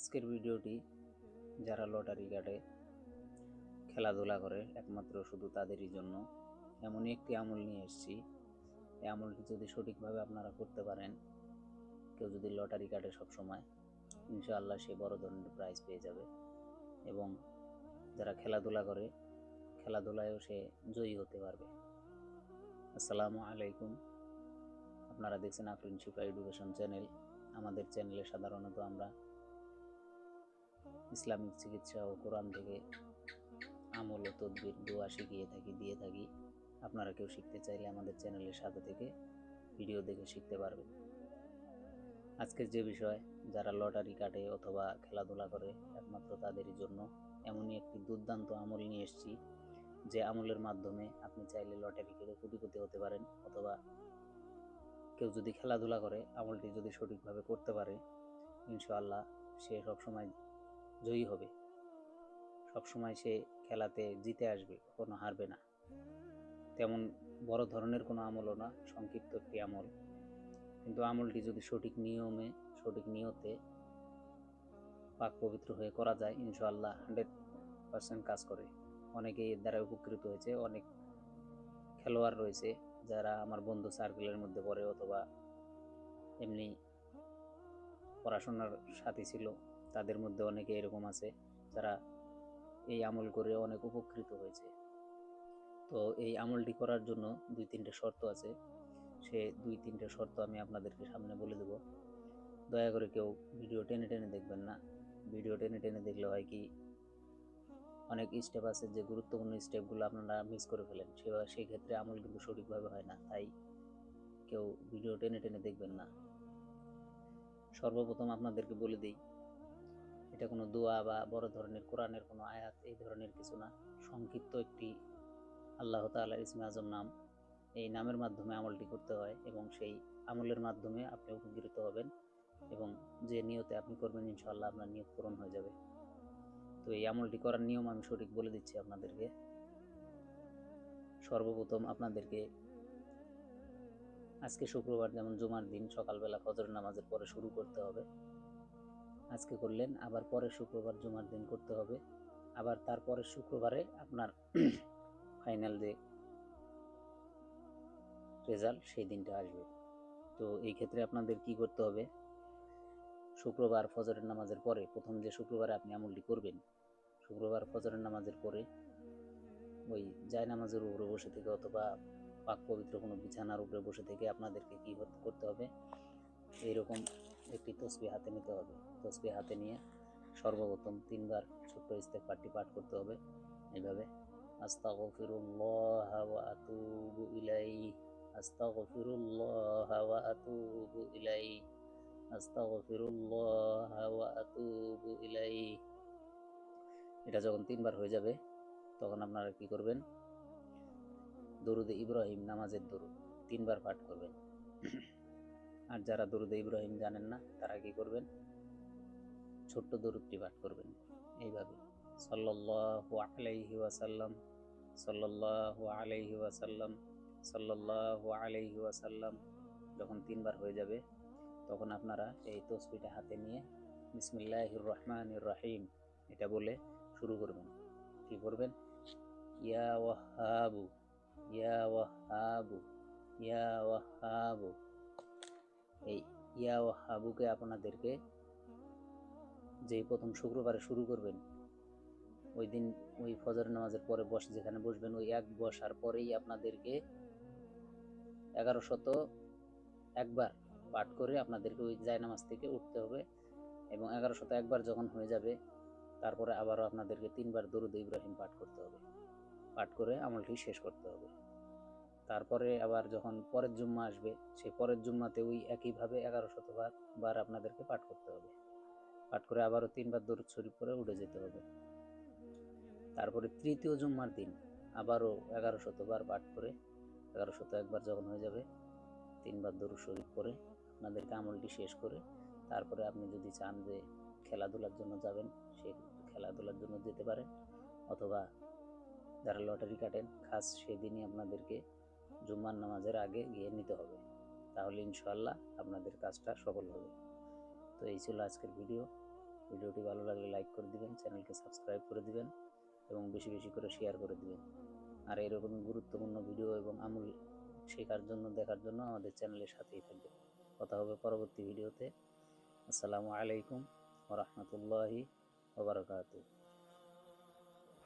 আজকের ভিডিওটি যারা লটারি কাটে, খেলাধুলা করে, একমাত্র শুধু তাদেরই জন্য, এমনই একটি আমল নিয়ে এসেছি। এই আমলটি যদি সঠিকভাবে আপনারা করতে পারেন, কেউ যদি লটারি কাটে সবসময়, ইনশাআল্লাহ সে বড় ধরনের প্রাইজ পেয়ে যাবে এবং যারা খেলাধুলা করে, খেলাধুলায়ও সে জয়ী হতে পারবে। আসসালামু আলাইকুম। আপনারা দেখছেন আফরিন শিফা এডুকেশন চ্যানেল আমাদের চ্যানেলে সাধারণত আমরা ইসলামিক চিকিৎসা ও কোরআন থেকে আমল ও তদবির, দোয়া শিখিয়ে থাকি, দিয়ে থাকি। আপনারা কেউ শিখতে চাইলে আমাদের চ্যানেলের সাথে থেকে ভিডিও দেখে শিখতে পারবেন। আজকের যে বিষয়, যারা লটারি কাটে অথবা খেলাধুলা করে, একমাত্র তাদেরই জন্য এমনই একটি দুর্দান্ত আমল নিয়ে এসেছি, যে আমলের মাধ্যমে আপনি চাইলে লটারি কেটে কোটিপতি হতে পারেন, অথবা কেউ যদি খেলাধুলা করে, আমলটি যদি সঠিকভাবে করতে পারে, ইনশাআল্লাহ সে সবসময় জয়ী হবে। সবসময় সে খেলাতে জিতে আসবে, কখনো হারবে না। তেমন বড় ধরনের কোনো আমলও না, সংক্ষিপ্ত একটি আমল। কিন্তু আমলটি যদি সঠিক নিয়মে, সঠিক নিয়তে পাক পবিত্র হয়ে করা যায়, ইনশাআল্লাহ হান্ড্রেড পার্সেন্ট কাজ করে। অনেকে এর দ্বারা উপকৃত হয়েছে, অনেক খেলোয়াড় রয়েছে যারা আমার বন্ধু সার্কেলের মধ্যে পড়ে অথবা এমনি পড়াশোনার সাথী ছিল। তাদের মধ্যে অনেকে এরকম আছে, যারা এই আমল করে অনেক উপকৃত হয়েছে। তো এই আমলটি করার জন্য দুই তিনটে শর্ত আছে। সে দুই তিনটে শর্ত আমি আপনাদেরকে সামনে বলে দেব। দয়া করে কেউ ভিডিও টেনে টেনে দেখবেন না। ভিডিও টেনে টেনে দেখলে হয় কি, অনেক স্টেপ আছে যে গুরুত্বপূর্ণ স্টেপগুলো আপনারা মিস করে ফেলেন। সে সেই ক্ষেত্রে আমল কিন্তু সঠিকভাবে হয় না, তাই কেউ ভিডিও টেনে টেনে দেখবেন না। সর্বপ্রথম আপনাদেরকে বলে দিই এটা কোনো দোয়া বা বড় ধরনের কোরআনের কোনো আয়াত, এই ধরনের কিছু না। সংক্ষিপ্ত একটি আল্লাহ তাআলার ইসমে আজম নাম। এই নামের মাধ্যমে আমলটি করতে হয় এবং সেই আমলের মাধ্যমে আপনি উপকৃত হবেন এবং যে নিয়তে আপনি করবেন ইনশাল্লাহ আপনার নিয়ত পূরণ হয়ে যাবে। তো এই আমলটি করার নিয়ম আমি সঠিক বলে দিচ্ছি আপনাদেরকে। সর্বপ্রথম আপনাদেরকে আজকে শুক্রবার, যেমন জুমার দিন, সকালবেলা ফজর নামাজের পরে শুরু করতে হবে। আজকে করলেন, আবার পরের শুক্রবার জুমার দিন করতে হবে। আবার তারপরের শুক্রবারে আপনার ফাইনাল যে রেজাল্ট সেই দিনটা আসবে। তো এই ক্ষেত্রে আপনাদের কি করতে হবে? শুক্রবার ফজরের নামাজের পরে, প্রথম যে শুক্রবারে আপনি আমলটি করবেন, শুক্রবার ফজরের নামাজের পরে ওই জায় নামাজের উপরে বসে থেকে অথবা পাক পবিত্র কোনো বিছানার উপরে বসে থেকে আপনাদেরকে কী করতে হবে? এইরকম একটি তসবি হাতে নিতে হবে। তসবি হাতে নিয়ে সর্বপ্রথম তিনবার ছোট্ট ইস্তেকবারটি পাঠ করতে হবে। এইভাবে আস্তাগফিরুল্লাহ ওয়া আতুবু ইলাইহি, আস্তাগফিরুল্লাহ ওয়া আতুবু ইলাইহি, আস্তাগফিরুল্লাহ ওয়া আতুবু ইলাইহি। এটা যখন তিনবার হয়ে যাবে, তখন আপনারা কি করবেন? দরুদে ইব্রাহিম নামাজের দরুদ তিনবার পাঠ করবেন। আর যারা দরুদে ইব্রাহিম জানেন না, তারা কি করবেন? ছোট্ট দরুদটি পাঠ করবেন। এইভাবে। সাল্লাল্লাহু আলাইহি ওয়াসাল্লাম, সাল্লাল্লাহু আলাইহি ওয়াসাল্লাম, সাল্লাল্লাহু আলাইহি ওয়াসাল্লাম যখন তিনবার হয়ে যাবে, তখন আপনারা এই তসবিটা হাতে নিয়ে বিসমিল্লাহির রহমানির রহিম এটা বলে শুরু করবেন। কি করবেন? ইয়া ওয়াহাবু ইয়া ওয়াহাবু ইয়া ওয়াহাবু। এই ইয়া ও হাবুকে আপনাদেরকে যেই প্রথম শুক্রবারে শুরু করবেন, ওই দিন ওই ফজর নামাজের পরে বস যেখানে বসবেন, ওই এক বসার পরেই আপনাদেরকে এগারো শত একবার পাঠ করে আপনাদেরকে ওই জায়নামাজ থেকে উঠতে হবে এবং এগারো শত একবার যখন হয়ে যাবে, তারপরে আবারও আপনাদেরকে তিনবার দরুদ ইব্রাহিম পাঠ করতে হবে। পাঠ করে আমলটি শেষ করতে হবে। তারপরে আবার যখন পরের জুম্মা আসবে, সেই পরের জুম্মাতে ওই একইভাবে এগারো শতবার বার আপনাদেরকে পাঠ করতে হবে। পাঠ করে আবারও তিনবার দরুদ শরীফ করে উঠে যেতে হবে। তারপরে তৃতীয় জুম্মার দিন আবারও এগারো শতবার পাঠ করে, এগারো শত একবার যখন হয়ে যাবে, তিনবার দরুদ শরীফ করে আপনাদেরকে আমলটি শেষ করে, তারপরে আপনি যদি চান যে খেলাধুলার জন্য যাবেন, সে খেলাধুলার জন্য যেতে পারেন, অথবা যারা লটারি কাটেন, খাস সেদিনই আপনাদেরকে জুম্মার নামাজের আগে গিয়ে নিতে হবে। তাহলে ইনশাল্লাহ আপনাদের কাজটা সফল হবে। তো এই ছিল আজকের ভিডিও। ভিডিওটি ভালো লাগলে লাইক করে দিবেন, চ্যানেলকে সাবস্ক্রাইব করে দিবেন এবং বেশি বেশি করে শেয়ার করে দিবেন। আর এরকম গুরুত্বপূর্ণ ভিডিও এবং আমূল শেখার জন্য, দেখার জন্য আমাদের চ্যানেলের সাথেই থাকবে। কথা হবে পরবর্তী ভিডিওতে। আসসালামু আলাইকুম ওরহমতুল্লাহি ওবরাকাতুহ